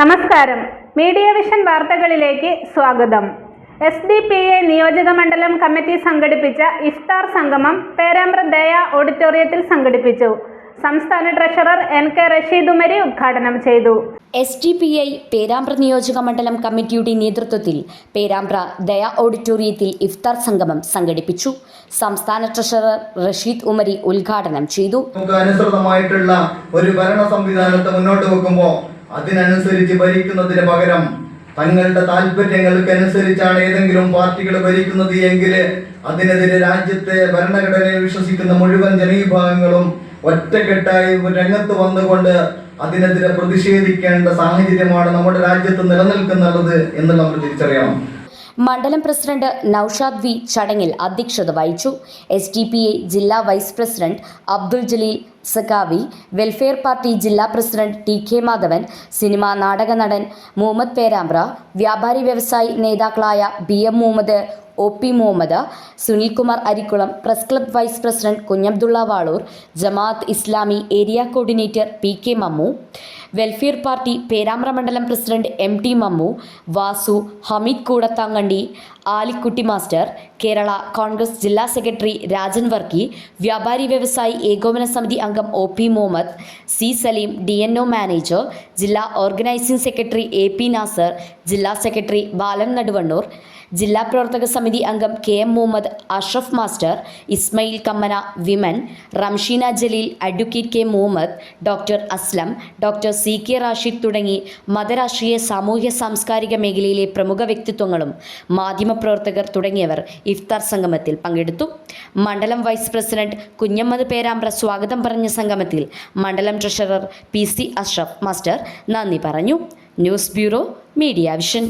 നമസ്കാരം. Media vision വാർത്തകളിലേക്ക് സ്വാഗതം. എസ് ഡി പി എ നിയോജക മണ്ഡലം കമ്മിറ്റി സംഘടിപ്പിച്ച ഇഫ്താർ സംഗമം പേരാമ്പ്ര ദയ ഓഡിറ്റോറിയത്തിൽ സംഘടിപ്പിച്ചു. സംസ്ഥാന treasurer N K Rasheed Umari ഉദ്ഘാടനം ചെയ്തു. S D P I Perambra നിയോജക മണ്ഡലം കമ്മിറ്റിയുടെ നേതൃത്വത്തിൽ പേരാമ്പ്ര ദയ ഓഡിറ്റോറിയത്തിൽ ഇഫ്താർ സംഗമം സംഘടിപ്പിച്ചു. സംസ്ഥാന ട്രഷറർ റഷീദ് ഉമരി ഉദ്ഘാടനം ചെയ്തു. നമുക്ക് അനുസൃതമായിട്ടുള്ള ഒരു ഭരണ സംവിധാനത്തെ മുന്നോട്ട് വെക്കുമ്പോൾ അതിനനുസരിച്ച് ഭരിക്കുന്നതിന് പകരം തങ്ങളുടെ താല്പര്യങ്ങൾക്ക് അനുസരിച്ചാണ് ഏതെങ്കിലും പാർട്ടികൾ ഭരിക്കുന്നത് എങ്കിൽ അതിനെതിരെ രാജ്യത്തെ ഭരണഘടനയിൽ വിശ്വസിക്കുന്ന മുഴുവൻ ജനവിഭാഗങ്ങളും ഒറ്റക്കെട്ടായി രംഗത്ത് വന്നുകൊണ്ട് അതിനെതിരെ പ്രതിഷേധിക്കേണ്ട സാഹചര്യമാണ് നമ്മുടെ രാജ്യത്ത് നിലനിൽക്കുന്നുള്ളത് എന്ന് നമ്മൾ തിരിച്ചറിയണം. മണ്ഡലം പ്രസിഡന്റ് നൌഷാദ് വി ചടങ്ങിൽ അധ്യക്ഷത വഹിച്ചു. എസ് ഡി പി എ ജില്ലാ vice president Abdul Jaleel Sakhavi welfare party ജില്ലാ president T K Madhavan cinema നാടക നടൻ മുഹമ്മദ് പേരാമ്പ്ര വ്യാപാരി വ്യവസായി നേതാക്കളായ B M Muhammad O P Muhammad Sunilkumar Arikkulam press club vice president Kunhabdulla Valoor Jamaat Islami area coordinator P K Mammu welfare party Perambra മണ്ഡലം president M T Mammu Vasu Hameed Koodathankandi Alikutty master Kerala Congress ജില്ലാ secretary Rajan Varkey വ്യാപാരി വ്യവസായി ഏകോപന സമിതി അംഗം O P Muhammad C Saleem D N O manager ജില്ലാ organising secretary A P Nasar ജില്ലാ secretary Balan Naduvannur ജില്ലാ പ്രവർത്തക സമിതി അംഗം K M Muhammad Ashraf master Ismail Kammana women Ramshina Jaleel advocate K Muhammad doctor Aslam doctor C K Rashid തുടങ്ങി മതരാഷ്ട്രീയ സാമൂഹ്യ സാംസ്കാരിക മേഖലയിലെ പ്രമുഖ വ്യക്തിത്വങ്ങളും മാധ്യമപ്രവർത്തകർ തുടങ്ങിയവർ ഇഫ്താർ സംഗമത്തിൽ പങ്കെടുത്തു. മണ്ഡലം വൈസ് പ്രസിഡന്റ് കുഞ്ഞമ്മദ് പേരാമ്പ്ര സ്വാഗതം പറഞ്ഞ സംഗമത്തിൽ മണ്ഡലം treasurer P C Ashraf master നന്ദി പറഞ്ഞു. News bureau media vision.